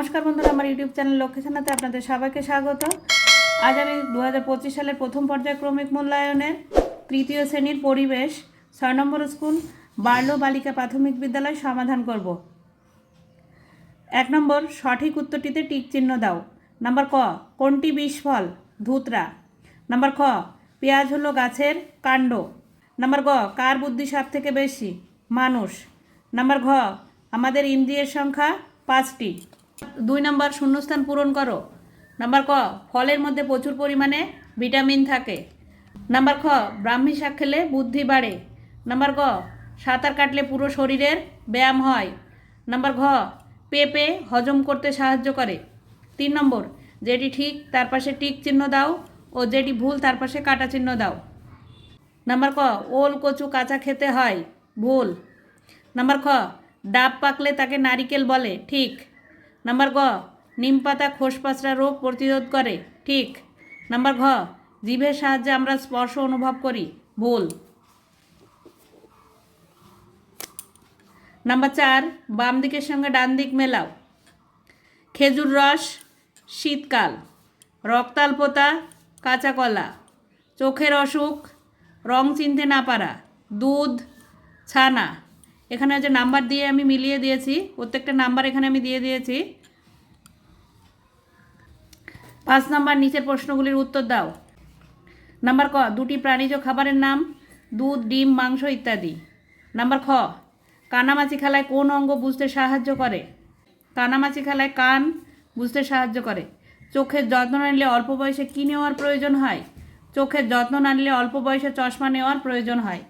নমস্কার বন্ধুরা, আমার ইউটিউব চ্যানেল লক্ষ্মীছানাতে আপনাদের সবাইকে স্বাগত। আজ আমি দু হাজার পঁচিশ সালের প্রথম পর্যায়ক্রমিক মূল্যায়নের তৃতীয় শ্রেণির পরিবেশ, ছয় নম্বর স্কুল, বার্লো বালিকা প্রাথমিক বিদ্যালয় সমাধান করব। এক নম্বর, সঠিক উত্তরটিতে টিক চিহ্ন দাও। নাম্বার ক, কোনটি বিষ ফল? ধুতরা। নাম্বার খ, পেঁয়াজ হলো গাছের কাণ্ড। নাম্বার গ, কার বুদ্ধি সব থেকে বেশি? মানুষ। নাম্বার ঘ, আমাদের ইন্দ্রিয়ের সংখ্যা পাঁচটি। দুই নম্বর শূন্যস্থান পূরণ করো। নাম্বার ক, ফলের মধ্যে প্রচুর পরিমাণে ভিটামিন থাকে। নাম্বার খ, ব্রাহ্মী শাক খেলে বুদ্ধি বাড়ে। নাম্বার গ, সাঁতার কাটলে পুরো শরীরের ব্যায়াম হয়। নাম্বার ঘ, পেঁপে হজম করতে সাহায্য করে। তিন নম্বর, যেটি ঠিক তার পাশে টিক চিহ্ন দাও ও যেটি ভুল তার পাশে কাটা চিহ্ন দাও। নাম্বার ক, ওল কচু কাঁচা খেতে হয়। ভুল। নাম্বার খ, ডাব পাকলে তাকে নারিকেল বলে। ঠিক। নাম্বার গ, নিম পাতা খোসপাচড়া রোগ প্রতিরোধ করে। ঠিক। নাম্বার ঘ জিভের সাহায্যে আমরা স্পর্শ অনুভব করি। ভুল। নাম্বার চার, বাম দিকের সঙ্গে ডান দিক মেলাও। খেজুর রস, শীতকাল। রক্তাল্পতা কাঁচা কলা। চোখের অসুখ, রং চিনতে না পারা। দুধ, ছানা। এখানে যে নাম্বার দিয়ে আমি মিলিয়ে দিয়েছি, প্রত্যেকটা নাম্বার এখানে আমি দিয়ে দিয়েছি। পাঁচ নাম্বার নিচের প্রশ্নগুলির উত্তর দাও। নাম্বার ক, দুটি প্রাণীজ খাবারের নাম, দুধ, ডিম, মাংস ইত্যাদি। নাম্বার খ, কানামাছি খেলায় কোন অঙ্গ বুঝতে সাহায্য করে? কানামাছি খেলায় কান বুঝতে সাহায্য করে। চোখের যত্ন না নিলে অল্প বয়সে কী নেওয়ার প্রয়োজন হয়? চোখের যত্ন না নিলে অল্প বয়সে চশমা নেওয়ার প্রয়োজন হয়।